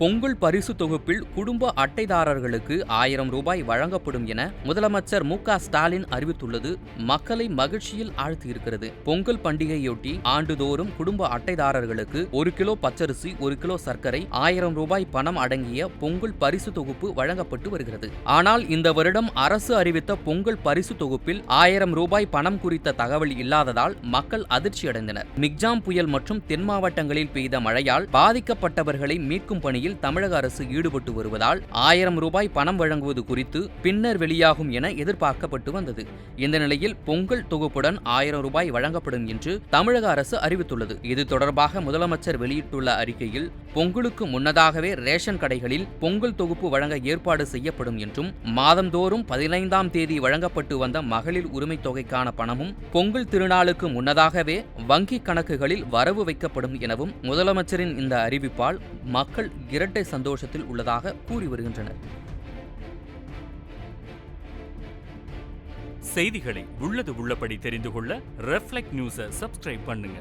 பொங்கல் பரிசு தொகுப்பில் குடும்ப அட்டைதாரர்களுக்கு ஆயிரம் ரூபாய் வழங்கப்படும் என முதலமைச்சர் மு க ஸ்டாலின் அறிவித்துள்ளது. மக்களை மகிழ்ச்சியில் ஆழ்த்தியிருக்கிறது. பொங்கல் பண்டிகையொட்டி ஆண்டுதோறும் குடும்ப அட்டைதாரர்களுக்கு ஒரு கிலோ பச்சரிசி ஒரு கிலோ சர்க்கரை ஆயிரம் ரூபாய் பணம் அடங்கிய பொங்கல் பரிசு தொகுப்பு வழங்கப்பட்டு வருகிறது. ஆனால் இந்த வருடம் அரசு அறிவித்த பொங்கல் பரிசு தொகுப்பில் ஆயிரம் ரூபாய் பணம் குறித்த தகவல் இல்லாததால் மக்கள் அதிர்ச்சியடைந்தனர். மிக்ஜாம் புயல் மற்றும் தென் மாவட்டங்களில் பெய்த மழையால் பாதிக்கப்பட்டவர்களை மீட்கும் பணியில் தமிழக அரசு ஈடுபட்டு வருவதால் ஆயிரம் ரூபாய் பணம் வழங்குவது குறித்து பின்னர் வெளியாகும் என எதிர்பார்க்கப்பட்டு வந்தது. இந்த நிலையில் பொங்கல் தொகுப்புடன் ஆயிரம் ரூபாய் வழங்கப்படும் என்று தமிழக அரசு அறிவித்துள்ளது. இது தொடர்பாக முதலமைச்சர் வெளியிட்டுள்ள அறிக்கையில் பொங்கலுக்கு முன்னதாகவே ரேஷன் கடைகளில் பொங்கல் தொகுப்பு வழங்க ஏற்பாடு செய்யப்படும் என்றும் மாதந்தோறும் பதினைந்தாம் தேதி வழங்கப்பட்டு வந்த மகளிர் உரிமைத் தொகைக்கான பணமும் பொங்கல் திருநாளுக்கு முன்னதாகவே வங்கி கணக்குகளில் வரவு வைக்கப்படும் எனவும் முதலமைச்சரின் இந்த அறிவிப்பால் மக்கள் இரட்டை சந்தோஷத்தில் உள்ளதாக கூறி வருகின்றனர். செய்திகளை உள்ளது உள்ளபடி தெரிந்து கொள்ள ரெஃப்ளெக்ட் நியூஸை சப்ஸ்கிரைப் பண்ணுங்க.